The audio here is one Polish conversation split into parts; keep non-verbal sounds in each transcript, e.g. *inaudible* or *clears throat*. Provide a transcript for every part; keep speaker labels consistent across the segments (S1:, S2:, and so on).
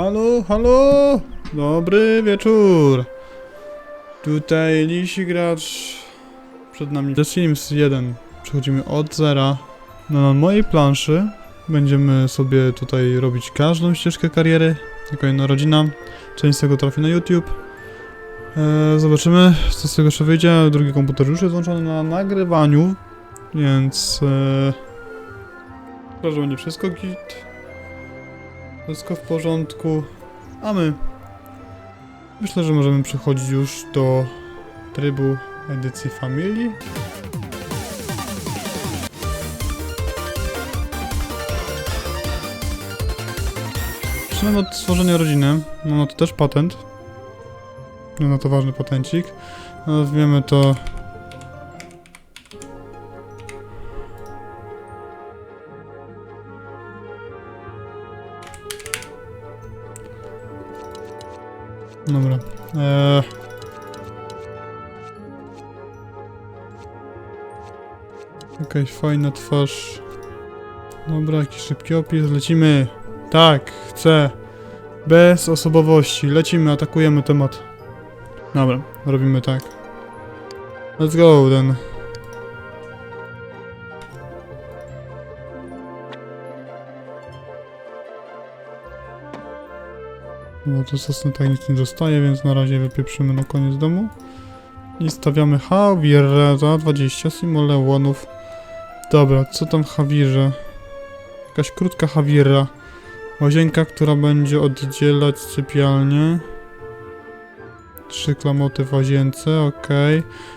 S1: Halo, halo! Dobry wieczór! Tutaj Lisi Gracz. Przed nami The Sims 1. Przechodzimy od zera. No, na mojej planszy będziemy sobie tutaj robić każdą ścieżkę kariery. Jako jedna rodzina. Część z tego trafi na YouTube. E, zobaczymy, co z tego jeszcze wyjdzie. Drugi komputer już jest włączony na nagrywaniu, więc... E, Myślę, że będzie wszystko git. Wszystko w porządku. A my myślę, że możemy przechodzić już do trybu edycji Family. Zaczynamy od stworzenia rodziny. No, to też patent. No to ważny patencik. Nazwiemy to Dobra. Eee... Jakaś fajna twarz. Dobra, jakiś szybki opis. Lecimy. Tak, chcę. Bez osobowości. Lecimy, atakujemy temat. Dobra, robimy tak. Let's go, then. No to sosny tak nic nie dostaje, więc na razie wypieprzymy na koniec domu. I stawiamy Hawirę za 20 simoleonów. Dobra, co tam w Hawirze? Jakaś krótka Hawira. Łazienka, która będzie oddzielać sypialnię. Trzy klamoty w łazience, ok.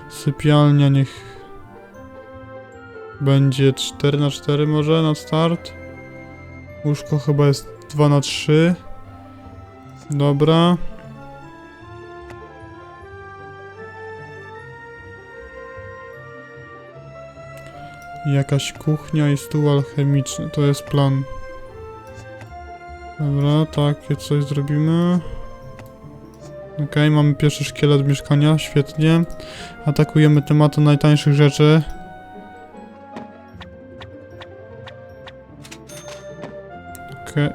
S1: Sypialnia niech będzie 4 na 4 może na start. Łóżko chyba jest 2 na 3 Dobra. Jakaś kuchnia i stół alchemiczny. To jest plan. Dobra, takie coś zrobimy. Okej, mamy pierwszy szkielet mieszkania, świetnie. Atakujemy tematem najtańszych rzeczy.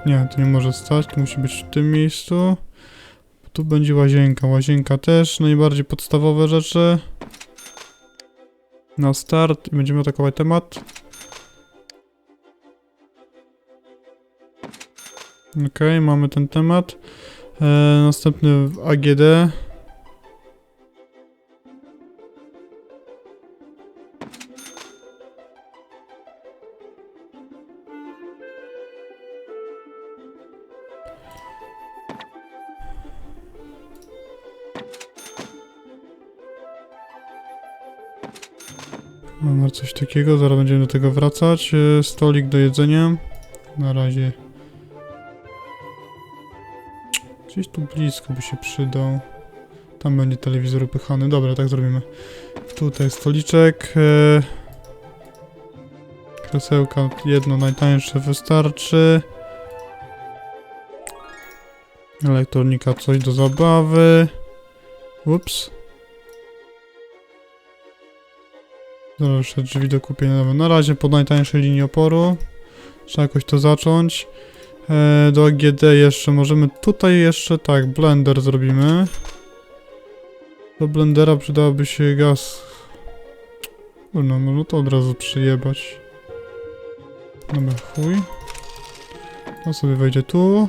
S1: Nie, to nie może stać, to musi być w tym miejscu. Tu będzie łazienka, łazienka też, najbardziej podstawowe rzeczy. Na start i będziemy atakować temat. Okej, mamy ten temat. E, następny w AGD. Mamy coś takiego, zaraz będziemy do tego wracać. E, Stolik do jedzenia. Na razie. Gdzieś tu blisko by się przydał. Tam będzie telewizor upychany. Dobra, tak zrobimy. Tutaj stoliczek. E... Krzesełka jedno najtańsze wystarczy. Elektronika coś do zabawy. Ups. Dobra, jeszcze drzwi do kupienia. Na razie po najtańszej linii oporu. Trzeba jakoś to zacząć. E, do AGD jeszcze możemy tutaj jeszcze tak, blender zrobimy. Do blendera przydałoby się gaz. No, może to od razu przyjebać. Dobra, chuj. To sobie wejdzie tu.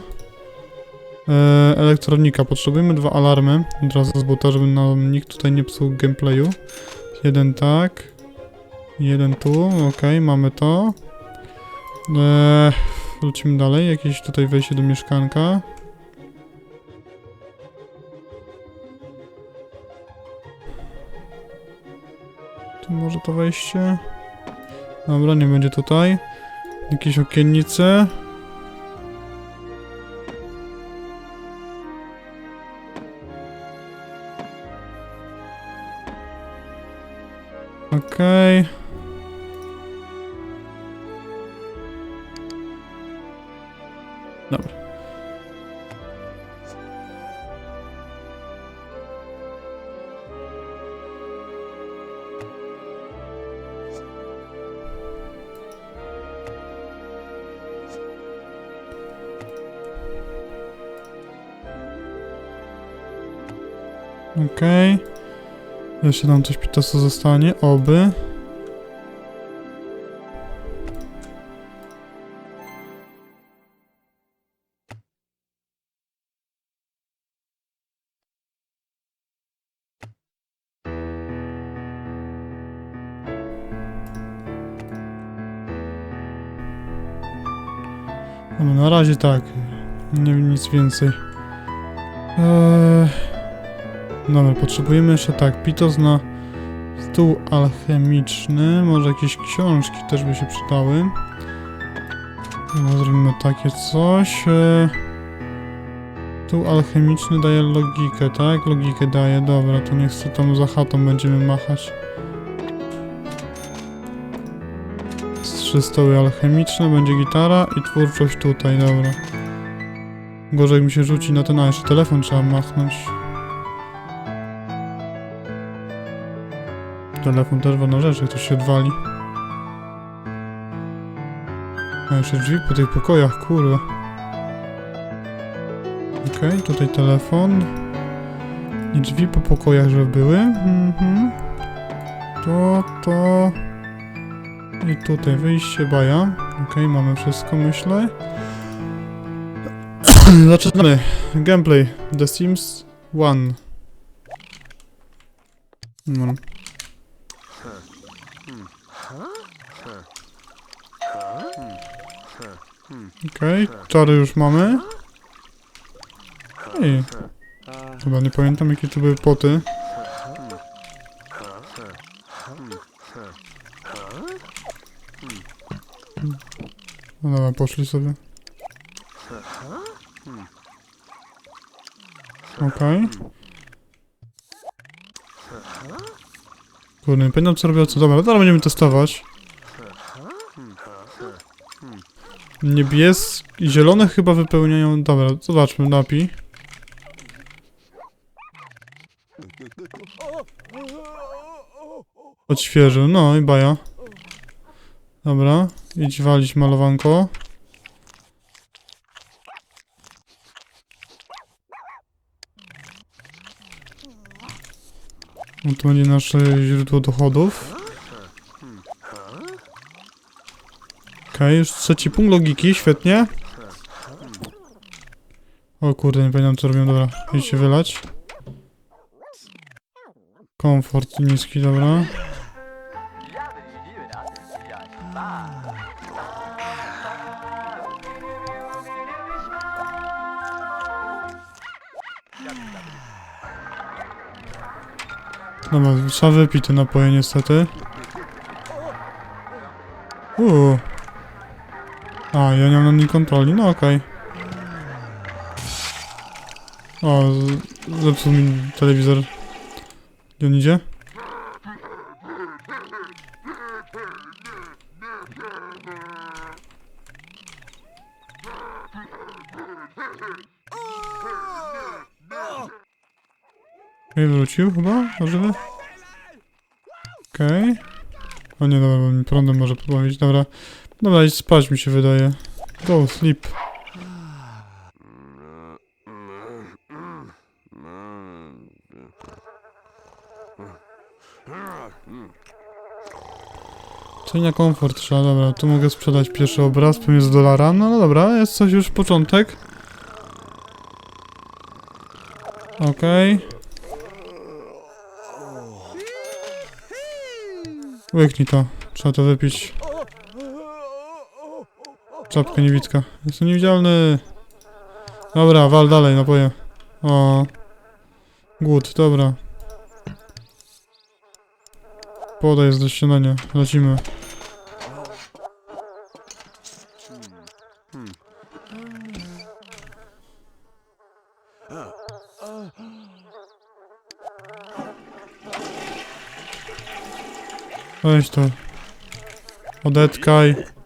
S1: E, elektronika. Potrzebujemy dwa alarmy. Od razu z buta, żeby nam nikt tutaj nie psuł gameplayu. Jeden tak. Jeden tu, ok, mamy to. Eee, lecimy dalej, jakieś tutaj wejście do mieszkanka. Tu może to wejście? Dobra, nie będzie tutaj. Jakieś okiennice. Okej. Dobra. Okej. Jeszcze nam coś pitasu zostanie, oby. No, na razie tak. Nie wiem nic więcej. Eee... Dobra, potrzebujemy jeszcze tak, pitos na stół alchemiczny, może jakieś książki też by się przydały. Dobra, zrobimy takie coś. E, Stół alchemiczny daje logikę, tak? Logikę daje, dobra, to niech co tam za chatą będziemy machać. Trzy stoły alchemiczne, będzie gitara i twórczość tutaj, dobra. Gorzej mi się rzuci na ten, a jeszcze telefon trzeba machnąć. Telefon też ważna rzecz, jak ktoś się odwali. A jeszcze drzwi po tych pokojach, kurwa. Okej, tutaj telefon. I drzwi po pokojach, żeby były. Mhm. To, to... I tutaj wyjście, baja. Okej, mamy wszystko, myślę. *clears throat* Zaczynamy. Gameplay. The Sims 1. No. Okej, czary już mamy. Ej. Chyba nie pamiętam jakie to były poty. No dobra, poszli sobie. Okej. Kurde, nie pamiętam co robią, co dobra, teraz będziemy testować. Niebieski zielone chyba wypełniają, dobra, zobaczmy, napij. Odświeżył, no i baja. Dobra, idź walić malowanko. No to będzie nasze źródło dochodów. Okej, już trzeci punkt logiki, świetnie. O kurde, nie pamiętam co robią, dobra, idź się wylać. Komfort niski, dobra. Dobra, trzeba wypić te napoje niestety. A, ja nie mam na nim kontroli, no okej. O, z- zepsuł mi telewizor. Gdzie on idzie? Okej, wrócił chyba? Możliwe? Okej. O nie, dobra, mi prądem może pobawić, dobra. Dobra, idź spać mi się wydaje. Go, sleep. Coś na komfort trzeba, dobra, tu mogę sprzedać pierwszy obraz, pewnie z dolara, no, no dobra, jest coś już początek. Okej. Łyknij to, trzeba to wypić. Czapka niewidka, jestem niewidzialny. Dobra, wal dalej, napoje. O. Głód, dobra. Poda jest do śniadania, lecimy. Weź to. Odetkaj.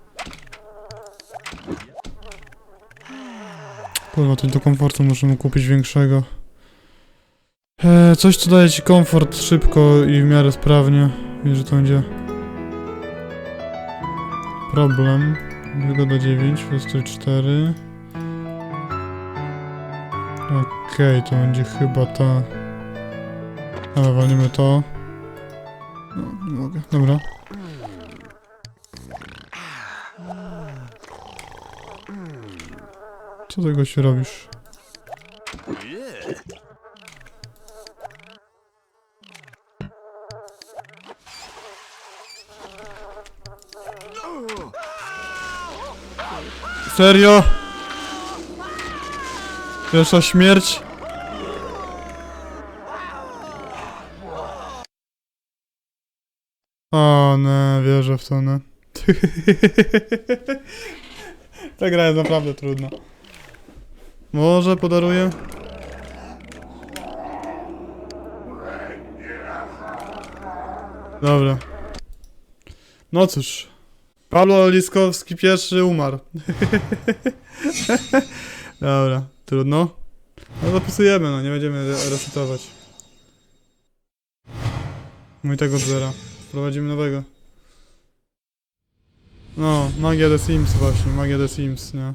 S1: Kurwa, to do komfortu możemy kupić większego. Eee, coś, co daje ci komfort szybko i w miarę sprawnie. Wiesz, że to będzie... Problem. Wygoda 9, wystój 4. Okej, to będzie chyba ta... Dobra, walimy to. No, nie mogę. Dobra. Co tego się robisz? Serio? Pierwsza śmierć? O, nie, wierzę w to, nie. *laughs* Ta gra jest naprawdę trudna. Może podaruję? Dobra. No cóż. Pablo Liskowski pierwszy umarł. *laughs* Dobra, trudno. No zapisujemy, no nie będziemy re- resetować. Mój tego od zera. Wprowadzimy nowego. No, magia The Sims właśnie, magia The Sims, nie?